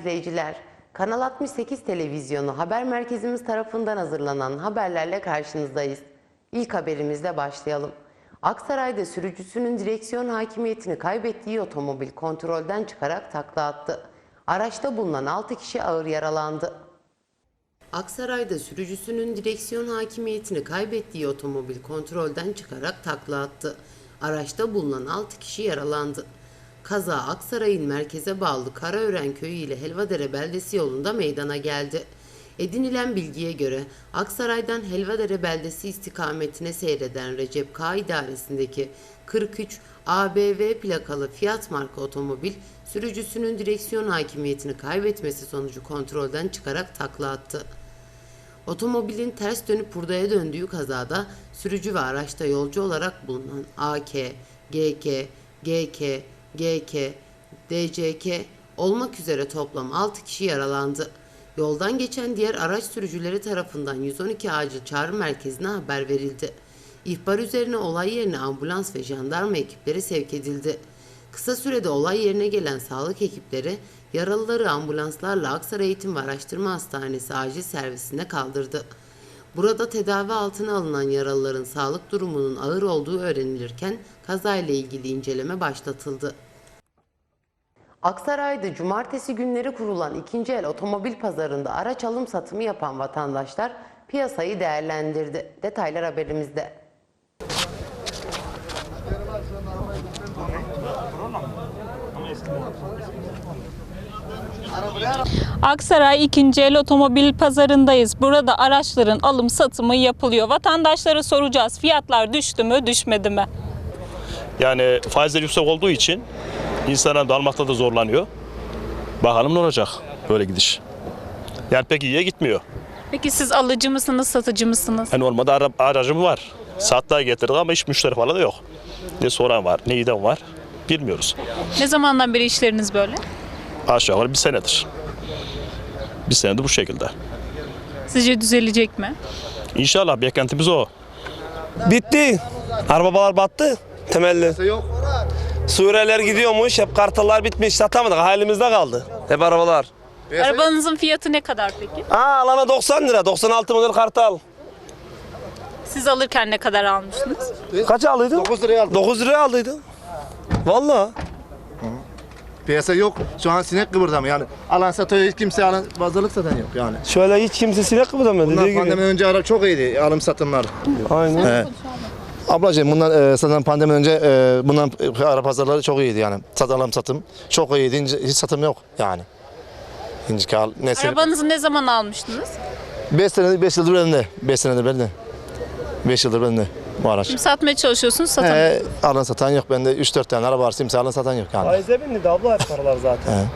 İzleyiciler. Kanal 68 televizyonu haber merkezimiz tarafından hazırlanan haberlerle karşınızdayız. İlk haberimizle başlayalım. Aksaray'da sürücüsünün direksiyon hakimiyetini kaybettiği otomobil kontrolden çıkarak takla attı. Araçta bulunan 6 kişi ağır yaralandı. Aksaray'da sürücüsünün direksiyon hakimiyetini kaybettiği otomobil kontrolden çıkarak takla attı. Araçta bulunan 6 kişi yaralandı. Kaza Aksaray'ın merkeze bağlı Karaören köyü ile Helvadere beldesi yolunda meydana geldi. Edinilen bilgiye göre Aksaray'dan Helvadere beldesi istikametine seyreden Recep K idaresindeki 43 ABV plakalı Fiat marka otomobil sürücüsünün direksiyon hakimiyetini kaybetmesi sonucu kontrolden çıkarak takla attı. Otomobilin ters dönüp hurdaya döndüğü kazada sürücü ve araçta yolcu olarak bulunan AK, GK, GK, GK, DCK olmak üzere toplam 6 kişi yaralandı. Yoldan geçen diğer araç sürücüleri tarafından 112 acil çağrı merkezine haber verildi. İhbar üzerine olay yerine ambulans ve jandarma ekipleri sevk edildi. Kısa sürede olay yerine gelen sağlık ekipleri yaralıları ambulanslarla Aksaray Eğitim ve Araştırma Hastanesi acil servisine kaldırdı. Burada tedavi altına alınan yaralıların sağlık durumunun ağır olduğu öğrenilirken kazayla ilgili inceleme başlatıldı. Aksaray'da cumartesi günleri kurulan ikinci el otomobil pazarında araç alım satımı yapan vatandaşlar piyasayı değerlendirdi. Detaylar haberimizde. Aksaray 2. el otomobil pazarındayız. Burada araçların alım satımı yapılıyor. Vatandaşlara soracağız. Fiyatlar düştü mü, düşmedi mi? Yani faizler yüksek olduğu için insanlar da almakta da zorlanıyor. Bakalım ne olacak böyle gidiş. Yani pek iyiye gitmiyor. Peki siz alıcı mısınız, satıcı mısınız? Yani olmadı ara, aracım var. Sattığa getirdik ama hiç müşteri falan da yok. Ne soran var, ne giden var bilmiyoruz. Ne zamandan beri işleriniz böyle? Aşağı yukarı bir senedir. Bir senedir bu şekilde. Sizce düzelecek mi? İnşallah beklentimiz o. Bitti. Arabalar battı temelli. Yok. Sureler gidiyormuş. Hep kartallar bitmiş. Satamadık. Halimizde kaldı. Hep arabalar. Arabanızın fiyatı ne kadar peki? Aa alana 90 lira. 96 model kartal. Siz alırken ne kadar almıştınız? Kaç aldıydın? 9 liraya aldım. 9 liraya aldıydın. Vallahi. Piyasa yok. Şu an sinek kıvırdamıyor yani. Alan satıyor hiç kimse alan pazarlık satan yok yani. Şöyle hiç kimse sinek kıpırdamıyor Bunlar dediği pandemi gibi. önce ara çok iyiydi alım satımlar. Aynen. He. Ablacığım bunlar e, zaten pandemi önce e, bundan e, ara pazarları çok iyiydi yani. Sat alım satım çok iyiydi. İnce- hiç satım yok yani. İncik al. Ne Arabanızı ne zaman almıştınız? 5 senedir 5 yıldır bende. 5 senedir bende. 5 yıldır bende bu araç. Satmaya çalışıyorsunuz, satamıyorsunuz. He, alın satan yok bende 3-4 tane araba var. Kimse alın satan yok yani. Faize bindi de abla hep paralar zaten.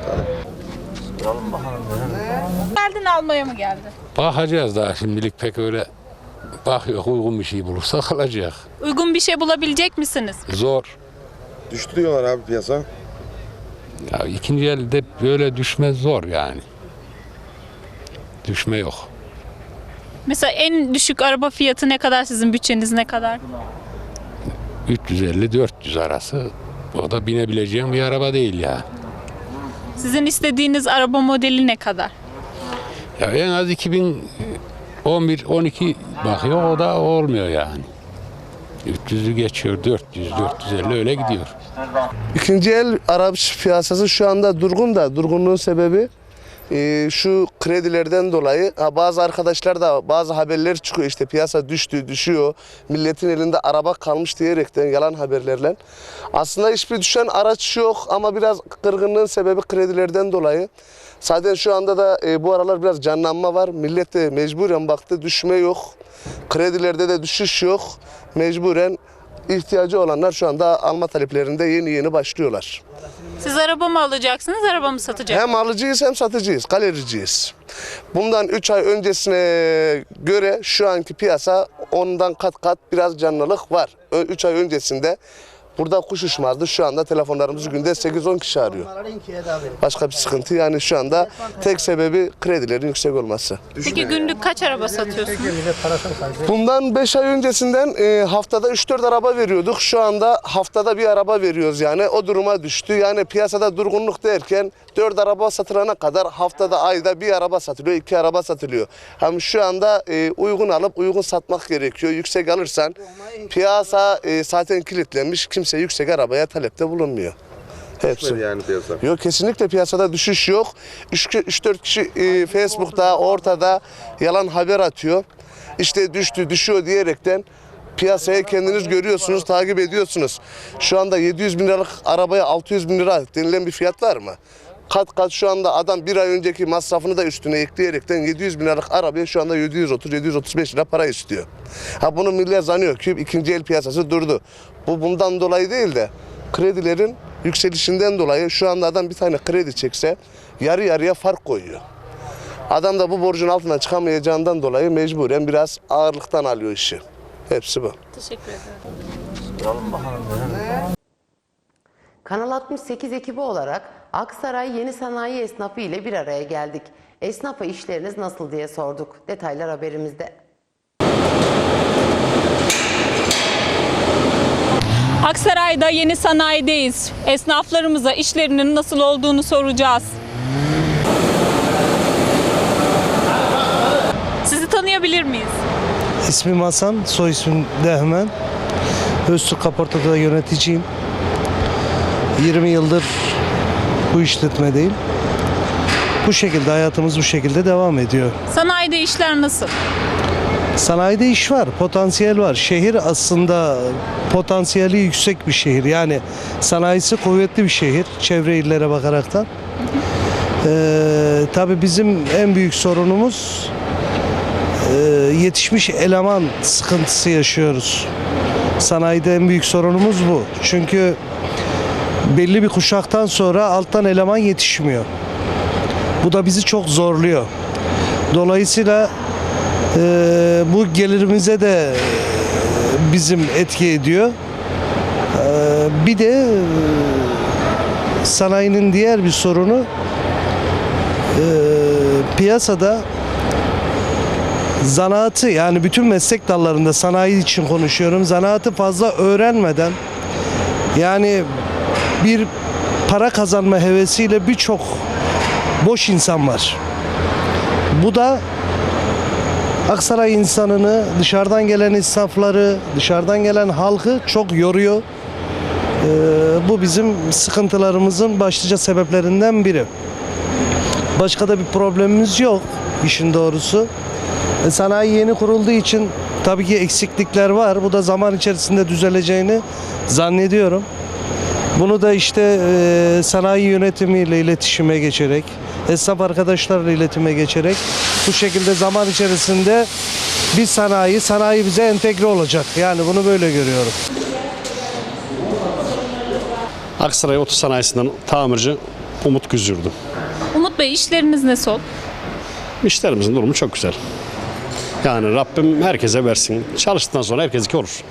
Geldin almaya mı geldi? Bakacağız daha şimdilik pek öyle bakıyor uygun bir şey bulursak alacak. Uygun bir şey bulabilecek misiniz? Zor. Düştü diyorlar abi piyasa. Ya ikinci elde böyle düşme zor yani. Düşme yok. Mesela en düşük araba fiyatı ne kadar sizin bütçeniz ne kadar? 350-400 arası. O da binebileceğim bir araba değil ya. Sizin istediğiniz araba modeli ne kadar? Ya en az 2011-12 bakıyor o da olmuyor yani. 300'ü geçiyor 400 450 öyle gidiyor. İkinci el araç piyasası şu anda durgun da durgunluğun sebebi e, şu kredilerden dolayı bazı arkadaşlar da bazı haberler çıkıyor işte piyasa düştü düşüyor milletin elinde araba kalmış diyerekten yalan haberlerle. Aslında hiçbir düşen araç yok ama biraz kırgınlığın sebebi kredilerden dolayı. Zaten şu anda da e, bu aralar biraz canlanma var. Millet mecburen baktı düşme yok. Kredilerde de düşüş yok. Mecburen ihtiyacı olanlar şu anda alma taleplerinde yeni yeni başlıyorlar. Siz araba mı alacaksınız, araba mı satacaksınız? Hem alıcıyız hem satıcıyız, galericiyiz. Bundan 3 ay öncesine göre şu anki piyasa ondan kat kat biraz canlılık var. 3 ay öncesinde Burada kuş uçmazdı. Şu anda telefonlarımızı günde 8-10 kişi arıyor. Başka bir sıkıntı yani şu anda tek sebebi kredilerin yüksek olması. Peki günlük kaç araba satıyorsunuz? Bundan 5 ay öncesinden e, haftada 3-4 araba veriyorduk. Şu anda haftada bir araba veriyoruz yani. O duruma düştü. Yani piyasada durgunluk derken 4 araba satılana kadar haftada ayda bir araba satılıyor, iki araba satılıyor. Hem şu anda e, uygun alıp uygun satmak gerekiyor. Yüksek alırsan piyasa e, zaten kilitlenmiş. Kimse yüksek arabaya talepte bulunmuyor. Hepsi. Yani piyasa. Yok kesinlikle piyasada düşüş yok. 3-4 kişi e, Facebook'ta ortada yalan haber atıyor. İşte düştü düşüyor diyerekten piyasaya kendiniz görüyorsunuz, takip ediyorsunuz. Şu anda 700 bin liralık arabaya 600 bin lira denilen bir fiyat var mı? Kat kat şu anda adam bir ay önceki masrafını da üstüne ekleyerekten 700 bin liralık arabaya şu anda 730-735 lira para istiyor. Ha bunu millet zanıyor ki ikinci el piyasası durdu. Bu bundan dolayı değil de kredilerin yükselişinden dolayı şu anda adam bir tane kredi çekse yarı yarıya fark koyuyor. Adam da bu borcun altından çıkamayacağından dolayı mecburen biraz ağırlıktan alıyor işi. Hepsi bu. Teşekkür ederim. Kanal 68 ekibi olarak Aksaray Yeni Sanayi Esnafı ile bir araya geldik. Esnafa işleriniz nasıl diye sorduk. Detaylar haberimizde. Aksaray'da yeni sanayideyiz. Esnaflarımıza işlerinin nasıl olduğunu soracağız. Sizi tanıyabilir miyiz? İsmim Hasan, soy ismim Dehmen. Öztürk Kaporta'da yöneticiyim. 20 yıldır bu işletmedeyim. Bu şekilde hayatımız bu şekilde devam ediyor. Sanayide işler nasıl? Sanayide iş var, potansiyel var. Şehir aslında potansiyeli yüksek bir şehir. Yani sanayisi kuvvetli bir şehir çevre illere bakaraktan. Ee, tabii bizim en büyük sorunumuz e, yetişmiş eleman sıkıntısı yaşıyoruz. Sanayide en büyük sorunumuz bu. Çünkü belli bir kuşaktan sonra alttan eleman yetişmiyor. Bu da bizi çok zorluyor. Dolayısıyla bu gelirimize de bizim etki ediyor. E, bir de e, sanayinin diğer bir sorunu e, piyasada zanaatı yani bütün meslek dallarında sanayi için konuşuyorum. Zanaatı fazla öğrenmeden yani bir para kazanma hevesiyle birçok boş insan var. Bu da Aksaray insanını, dışarıdan gelen esnafları, dışarıdan gelen halkı çok yoruyor. Ee, bu bizim sıkıntılarımızın başlıca sebeplerinden biri. Başka da bir problemimiz yok işin doğrusu. E, sanayi yeni kurulduğu için tabii ki eksiklikler var. Bu da zaman içerisinde düzeleceğini zannediyorum. Bunu da işte e, sanayi yönetimiyle iletişime geçerek, esnaf arkadaşlarla iletime geçerek bu şekilde zaman içerisinde bir sanayi, sanayi bize entegre olacak. Yani bunu böyle görüyorum. Aksaray Oto Sanayisi'nden tamirci Umut Güzyurdu. Umut Bey işleriniz nasıl? İşlerimizin durumu çok güzel. Yani Rabbim herkese versin. Çalıştıktan sonra herkesinki olur.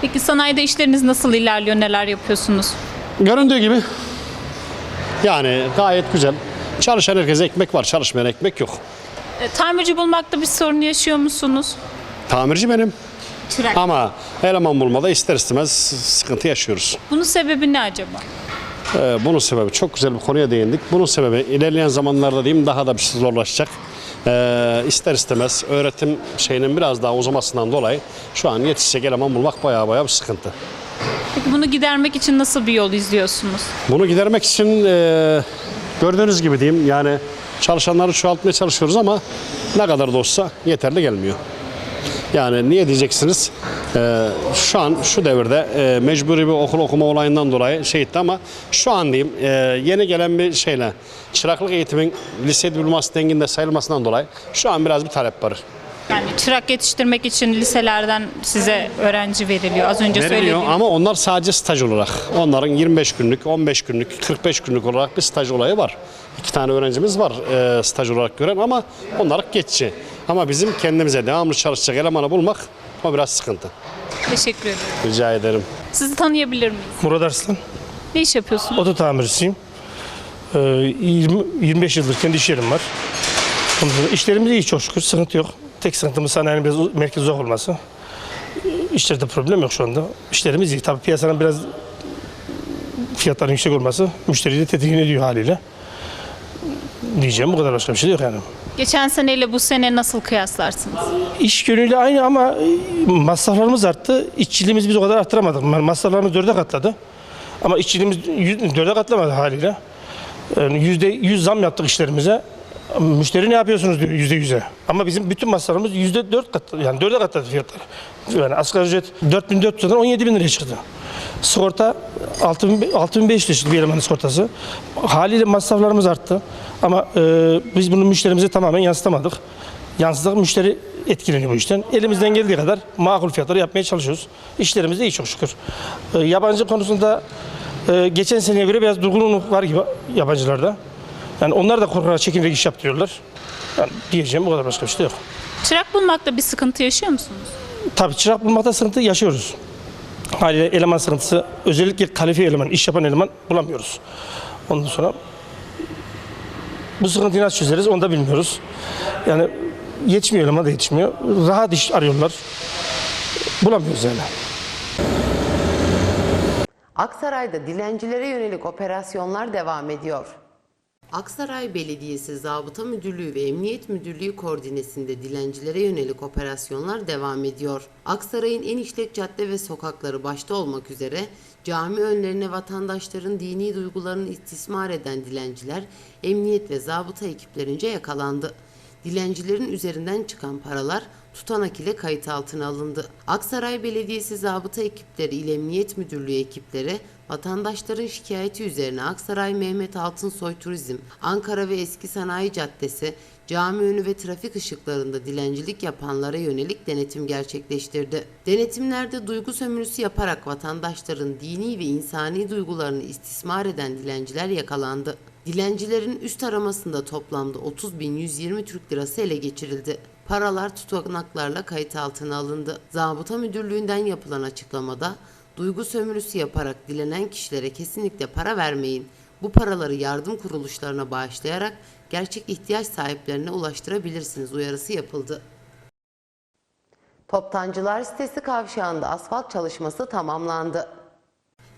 Peki sanayide işleriniz nasıl ilerliyor? Neler yapıyorsunuz? Göründüğü gibi yani gayet güzel. Çalışan herkese ekmek var, çalışmayan ekmek yok. E, tamirci bulmakta bir sorun yaşıyor musunuz? Tamirci benim Çırak. ama eleman bulmada ister istemez sıkıntı yaşıyoruz. Bunun sebebi ne acaba? Ee, bunun sebebi çok güzel bir konuya değindik. Bunun sebebi ilerleyen zamanlarda diyeyim daha da bir şey zorlaşacak. Ee, ister istemez öğretim şeyinin biraz daha uzamasından dolayı şu an yetişecek eleman bulmak bayağı bayağı bir sıkıntı. Peki bunu gidermek için nasıl bir yol izliyorsunuz? Bunu gidermek için e, gördüğünüz gibi diyeyim yani çalışanları çoğaltmaya çalışıyoruz ama ne kadar da olsa yeterli gelmiyor. Yani niye diyeceksiniz? E, şu an şu devirde e, mecburi bir okul okuma olayından dolayı şey ama şu an diyeyim e, yeni gelen bir şeyle çıraklık eğitimin lise diploması denginde sayılmasından dolayı şu an biraz bir talep var. Yani çırak yetiştirmek için liselerden size öğrenci veriliyor. Az önce Veriliyor söylediğim. ama onlar sadece staj olarak. Onların 25 günlük, 15 günlük, 45 günlük olarak bir staj olayı var. İki tane öğrencimiz var e, staj olarak gören ama onlar geçici. Ama bizim kendimize devamlı çalışacak elemanı bulmak o biraz sıkıntı. Teşekkür ederim. Rica ederim. Sizi tanıyabilir miyiz? Murat Arslan, Ne iş yapıyorsunuz? oto tamircisiyim. Ee, 20, 25 yıldır kendi iş yerim var. Ondan sonra İşlerimiz iyi çok şükür, sıkıntı yok. Tek sıkıntımız sanayinin biraz merkez uzak olması. İşlerde problem yok şu anda. İşlerimiz iyi. Tabii piyasanın biraz fiyatların yüksek olması müşteriyi de tedirgin ediyor haliyle. Diyeceğim bu kadar başka bir şey yok yani. Geçen seneyle bu sene nasıl kıyaslarsınız? İş yönüyle aynı ama e, masraflarımız arttı. İşçiliğimizi biz o kadar arttıramadık. Masraflarımız dörde katladı. Ama işçiliğimiz dörde katlamadı haliyle. Yani yüzde yüz zam yaptık işlerimize. Müşteri ne yapıyorsunuz diyor yüzde yüze. Ama bizim bütün masraflarımız yüzde dört kat, yani dörde katladı fiyatlar. Yani asgari ücret 4400'den 17 bin liraya çıktı. Sigorta 6000 6500 çıktı bir elemanın sigortası. Haliyle masraflarımız arttı. Ama e, biz bunu müşterimize tamamen yansıtamadık. Yansıttık müşteri etkileniyor bu işten. Elimizden geldiği kadar makul fiyatları yapmaya çalışıyoruz. İşlerimiz de iyi çok şükür. E, yabancı konusunda e, geçen seneye göre biraz durgunluk var gibi yabancılarda. Yani onlar da korkarak çekinerek iş yaptırıyorlar. Yani diyeceğim bu kadar başka bir şey yok. Çırak bulmakta bir sıkıntı yaşıyor musunuz? Tabii çırak bulmakta sıkıntı yaşıyoruz. Haliyle eleman sıkıntısı, özellikle kalifiye eleman, iş yapan eleman bulamıyoruz. Ondan sonra bu sıkıntıyı nasıl çözeriz onu da bilmiyoruz. Yani yetişmiyor eleman da yetişmiyor. Rahat iş arıyorlar. Bulamıyoruz yani. Aksaray'da dilencilere yönelik operasyonlar devam ediyor. Aksaray Belediyesi Zabıta Müdürlüğü ve Emniyet Müdürlüğü koordinesinde dilencilere yönelik operasyonlar devam ediyor. Aksaray'ın en işlek cadde ve sokakları başta olmak üzere cami önlerine vatandaşların dini duygularını istismar eden dilenciler emniyet ve zabıta ekiplerince yakalandı. Dilencilerin üzerinden çıkan paralar tutanak ile kayıt altına alındı. Aksaray Belediyesi zabıta ekipleri ile Emniyet Müdürlüğü ekipleri vatandaşların şikayeti üzerine Aksaray Mehmet Altınsoy Turizm, Ankara ve Eski Sanayi Caddesi, cami önü ve trafik ışıklarında dilencilik yapanlara yönelik denetim gerçekleştirdi. Denetimlerde duygu sömürüsü yaparak vatandaşların dini ve insani duygularını istismar eden dilenciler yakalandı. Dilencilerin üst aramasında toplamda 30.120 Türk Lirası ele geçirildi. Paralar tutanaklarla kayıt altına alındı. Zabıta Müdürlüğü'nden yapılan açıklamada duygu sömürüsü yaparak dilenen kişilere kesinlikle para vermeyin. Bu paraları yardım kuruluşlarına bağışlayarak gerçek ihtiyaç sahiplerine ulaştırabilirsiniz uyarısı yapıldı. Toptancılar sitesi kavşağında asfalt çalışması tamamlandı.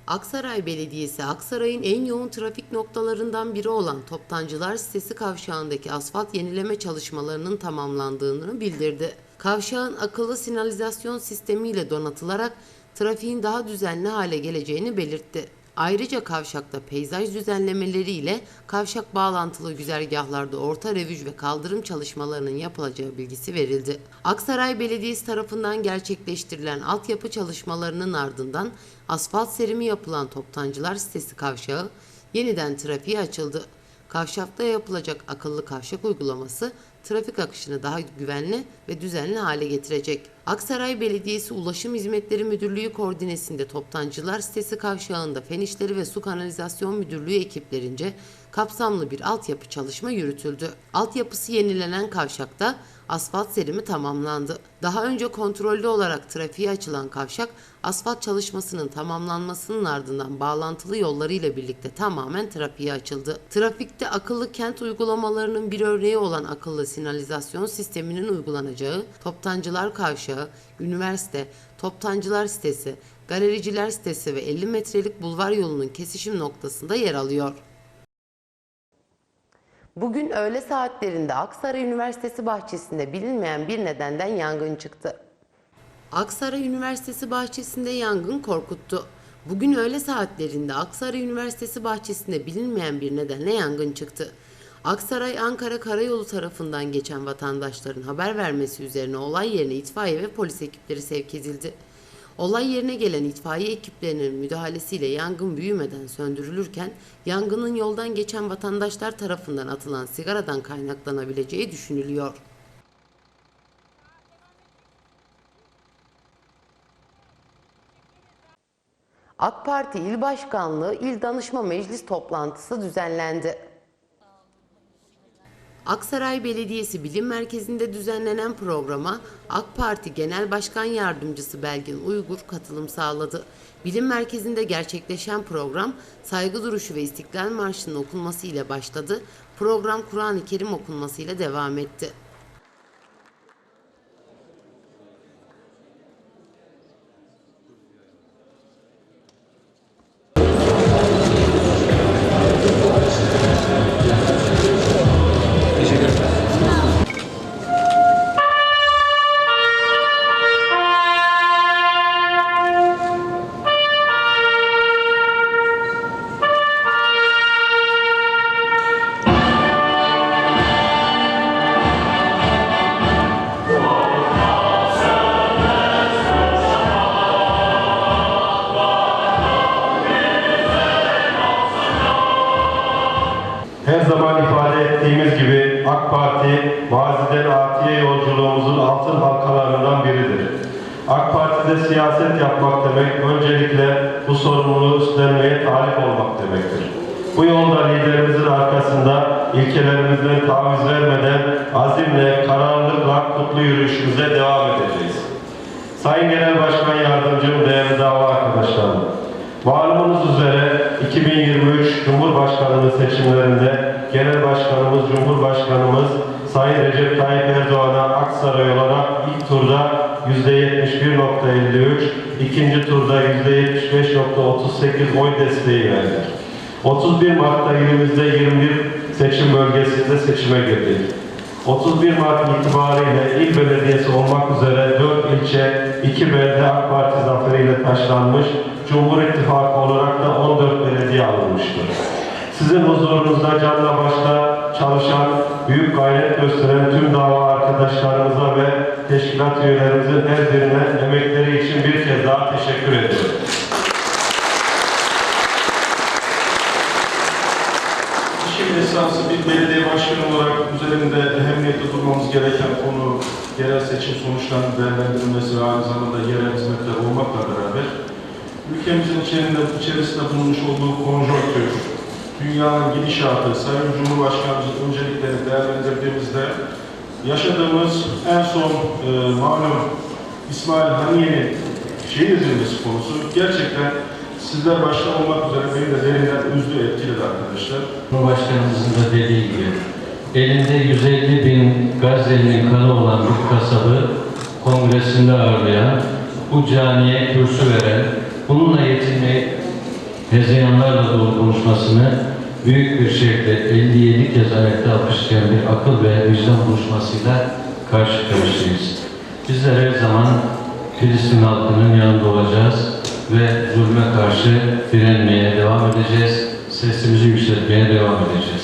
Aksaray Belediyesi Aksaray'ın en yoğun trafik noktalarından biri olan Toptancılar sitesi kavşağındaki asfalt yenileme çalışmalarının tamamlandığını bildirdi. Kavşağın akıllı sinalizasyon sistemiyle donatılarak trafiğin daha düzenli hale geleceğini belirtti. Ayrıca kavşakta peyzaj düzenlemeleriyle kavşak bağlantılı güzergahlarda orta refüj ve kaldırım çalışmalarının yapılacağı bilgisi verildi. Aksaray Belediyesi tarafından gerçekleştirilen altyapı çalışmalarının ardından asfalt serimi yapılan Toptancılar sitesi kavşağı yeniden trafiğe açıldı. Kavşakta yapılacak akıllı kavşak uygulaması trafik akışını daha güvenli ve düzenli hale getirecek. Aksaray Belediyesi Ulaşım Hizmetleri Müdürlüğü koordinesinde Toptancılar sitesi kavşağında Fen İşleri ve Su Kanalizasyon Müdürlüğü ekiplerince kapsamlı bir altyapı çalışma yürütüldü. Altyapısı yenilenen kavşakta asfalt serimi tamamlandı. Daha önce kontrollü olarak trafiğe açılan kavşak asfalt çalışmasının tamamlanmasının ardından bağlantılı yollarıyla birlikte tamamen trafiğe açıldı. Trafikte akıllı kent uygulamalarının bir örneği olan akıllı sinalizasyon sisteminin uygulanacağı Toptancılar Kavşağı, üniversite, Toptancılar sitesi, galericiler sitesi ve 50 metrelik bulvar yolunun kesişim noktasında yer alıyor. Bugün öğle saatlerinde Aksaray Üniversitesi bahçesinde bilinmeyen bir nedenden yangın çıktı. Aksaray Üniversitesi bahçesinde yangın korkuttu. Bugün öğle saatlerinde Aksaray Üniversitesi bahçesinde bilinmeyen bir nedenle yangın çıktı. Aksaray Ankara Karayolu tarafından geçen vatandaşların haber vermesi üzerine olay yerine itfaiye ve polis ekipleri sevk edildi. Olay yerine gelen itfaiye ekiplerinin müdahalesiyle yangın büyümeden söndürülürken yangının yoldan geçen vatandaşlar tarafından atılan sigaradan kaynaklanabileceği düşünülüyor. AK Parti İl Başkanlığı İl Danışma Meclis toplantısı düzenlendi. Aksaray Belediyesi Bilim Merkezi'nde düzenlenen programa AK Parti Genel Başkan Yardımcısı Belgin Uygur katılım sağladı. Bilim Merkezi'nde gerçekleşen program saygı duruşu ve İstiklal Marşı'nın okunması ile başladı. Program Kur'an-ı Kerim okunması ile devam etti. Malumunuz üzere 2023 Cumhurbaşkanlığı seçimlerinde Genel Başkanımız, Cumhurbaşkanımız Sayın Recep Tayyip Erdoğan'a Aksaray olarak ilk turda %71.53, ikinci turda %75.38 oy desteği verdik. 31 Mart'ta ilimizde 21 seçim bölgesinde seçime girdik. 31 Mart itibariyle il belediyesi olmak üzere 4 ilçe, 2 belde AK Parti zaferiyle taşlanmış, Cumhur İttifakı olarak da 14 belediye alınmıştır. Sizin huzurunuzda canla başla çalışan, büyük gayret gösteren tüm dava arkadaşlarımıza ve teşkilat üyelerimizin her birine emekleri için bir kez daha teşekkür ediyorum. İşin esası bir belediye başkanı olarak üzerinde gereken konu yerel seçim sonuçlarının değerlendirilmesi ve aynı zamanda yerel hizmetler olmakla beraber ülkemizin içerisinde, içerisinde bulunmuş olduğu konjonktür, dünyanın gidişatı, Sayın Cumhurbaşkanımızın önceliklerini değerlendirdiğimizde yaşadığımız en son e, malum İsmail Haniye'nin şehir edilmesi konusu gerçekten sizler başta olmak üzere beni de derinden üzdü, etkiledi arkadaşlar. Cumhurbaşkanımızın da dediği gibi elinde 150 bin Gazze'nin kanı olan bu kasabı kongresinde ağırlayan, bu caniye kürsü veren, bununla yetinmeyi hezeyanlarla dolu konuşmasını büyük bir şekilde 57 kez ayakta alkışlayan bir akıl ve vicdan buluşmasıyla karşı karşıyayız. Bizler her zaman Filistin halkının yanında olacağız ve zulme karşı direnmeye devam edeceğiz. Sesimizi yükseltmeye devam edeceğiz.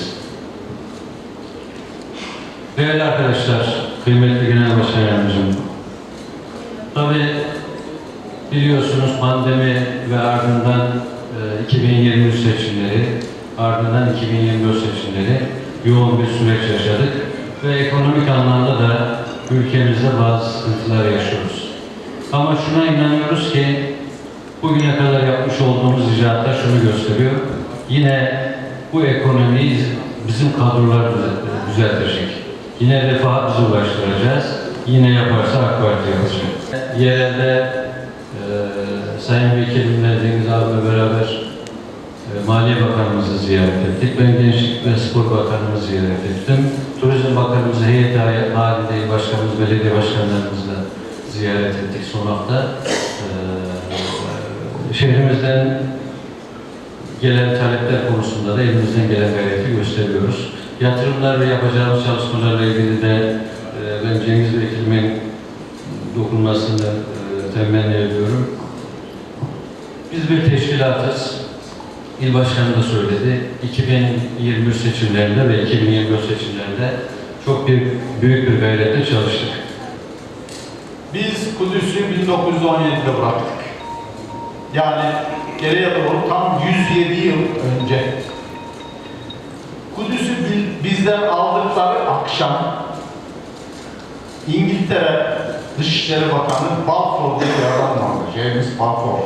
Değerli arkadaşlar, kıymetli Genel Başkan Yardımcım, tabii biliyorsunuz pandemi ve ardından e, 2023 seçimleri, ardından 2024 seçimleri yoğun bir süreç yaşadık ve ekonomik anlamda da ülkemizde bazı sıkıntılar yaşıyoruz. Ama şuna inanıyoruz ki bugüne kadar yapmış olduğumuz icraatlar şunu gösteriyor. Yine bu ekonomiyi bizim kadrolar düze- düzeltecek. Yine refah bizi ulaştıracağız. Yine yaparsa AK Parti yapacak. Yerelde e, Sayın Vekilimle Deniz abimle beraber e, Maliye Bakanımızı ziyaret ettik. Ben Gençlik ve Spor Bakanımızı ziyaret ettim. Turizm Bakanımızı heyet halinde başkanımız, belediye başkanlarımızla ziyaret ettik son hafta. E, şehrimizden gelen talepler konusunda da elimizden gelen gayreti gösteriyoruz. Yatırımlar ve yapacağımız çalışmalarla ilgili de e, ben Cengiz Vekilimin dokunmasını e, temenni ediyorum. Biz bir teşkilatız. İl Başkanı da söyledi. 2023 seçimlerinde ve 2024 seçimlerinde çok bir büyük bir gayretle çalıştık. Biz Kudüs'ü 1917'de bıraktık. Yani geriye doğru tam 107 yıl önce. Kudüs'ü bi- bizden aldıkları akşam İngiltere Dışişleri Bakanı Balfour diye bir adam vardı. James Balfour.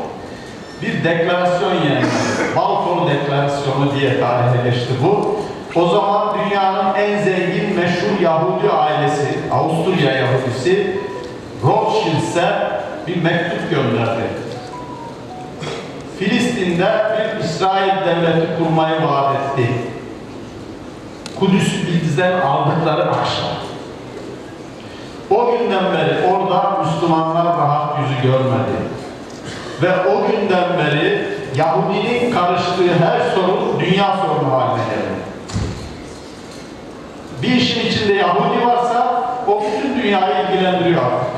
Bir deklarasyon yayınladı. Balfour Deklarasyonu diye tarihe geçti bu. O zaman dünyanın en zengin meşhur Yahudi ailesi, Avusturya Yahudisi Rothschild'e bir mektup gönderdi. Filistin'de bir İsrail devleti kurmayı vaat etti. Kudüs'ü bizden aldıkları akşam. O günden beri orada Müslümanlar rahat yüzü görmedi. Ve o günden beri Yahudinin karıştığı her sorun dünya sorunu haline geldi. Bir işin içinde Yahudi varsa o bütün dünyayı ilgilendiriyor artık.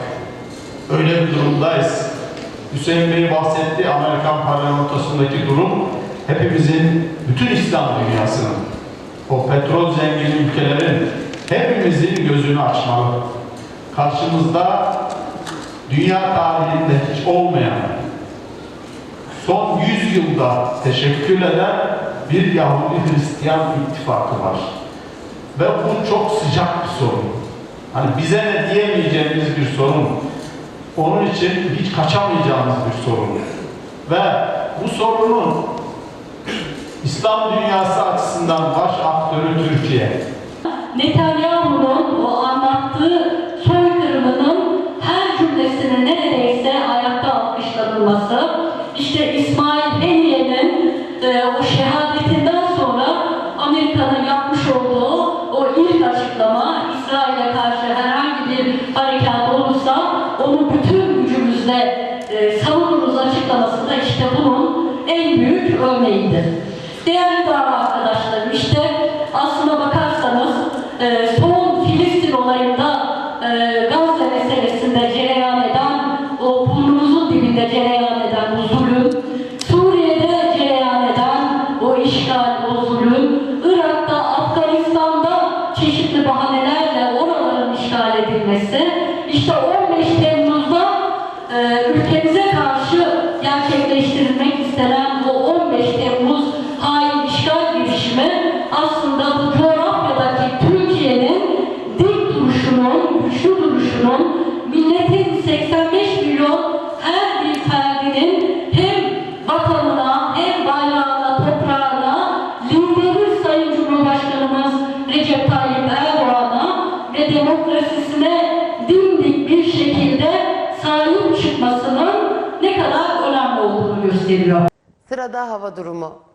Öyle bir durumdayız. Hüseyin Bey bahsetti Amerikan parlamentosundaki durum hepimizin, bütün İslam dünyasının, o petrol zengin ülkelerin hepimizin gözünü açmalı. Karşımızda dünya tarihinde hiç olmayan son 100 yılda teşekkül eden bir Yahudi Hristiyan ittifakı var. Ve bu çok sıcak bir sorun. Hani bize ne diyemeyeceğimiz bir sorun. Onun için hiç kaçamayacağımız bir sorun. Ve bu sorunun İslam dünyası açısından baş aktörü Türkiye. Netanyahu'nun o anlattığı soykırımının her cümlesinin neredeyse ayakta alkışlanılması, işte İsmail Haniye'nin e, o şehadetinden sonra Amerika'nın yapmış olduğu o ilk açıklama, İsrail'e karşı herhangi bir harekat olursa onu bütün gücümüzle e, savunuruz açıklaması da işte bunun en büyük örneğidir. Değerli dava arkadaşlarım işte aslına bakarsanız e, son Filistin olayında e, Sırada hava durumu.